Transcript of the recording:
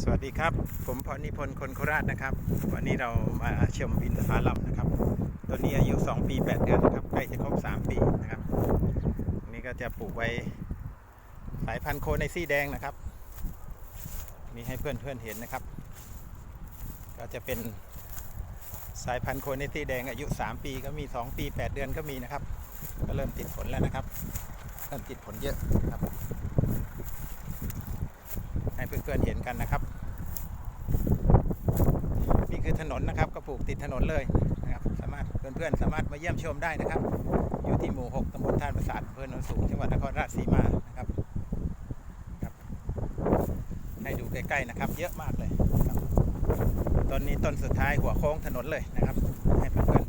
สวัสดีครับ ผมพรนิพนธ์คนโคราชนะครับ วันนี้เรามาชมอินทผลัมนะครับ ตัวนี้อายุ 2 ปี 8 เดือนนะครับ ใกล้จะครบ 3 ปีนะครับนี้ก็จะปลูกไว้สายพันธุ์โคในซี่แดงนะครับ นี่ให้เพื่อนเพื่อนเห็นนะครับ ก็จะเป็นสายพันธุ์โคในซี่แดงอายุ 3 ปีก็มี 2 ปี 8 เดือนก็มีนะครับ ก็เริ่มติดผลแล้วนะครับ เริ่มติดผลเยอะครับ เพื่อนๆเห็นกันนะครับ นี่คือถนนนะครับก็ปลูกติดถนนเลยนะครับสามารถเพื่อนๆสามารถมาเยี่ยมชมได้นะครับ อยู่ที่หมู่ 6ตำบลท่าประสาทอำเภอโนนสูงจังหวัดนครราชสีมานะครับครับให้ดูใกล้ๆนะครับ เยอะมากเลยครับต้นนี้ต้นสุดท้ายหัวโค้งถนนเลยนะครับ ให้เพื่อน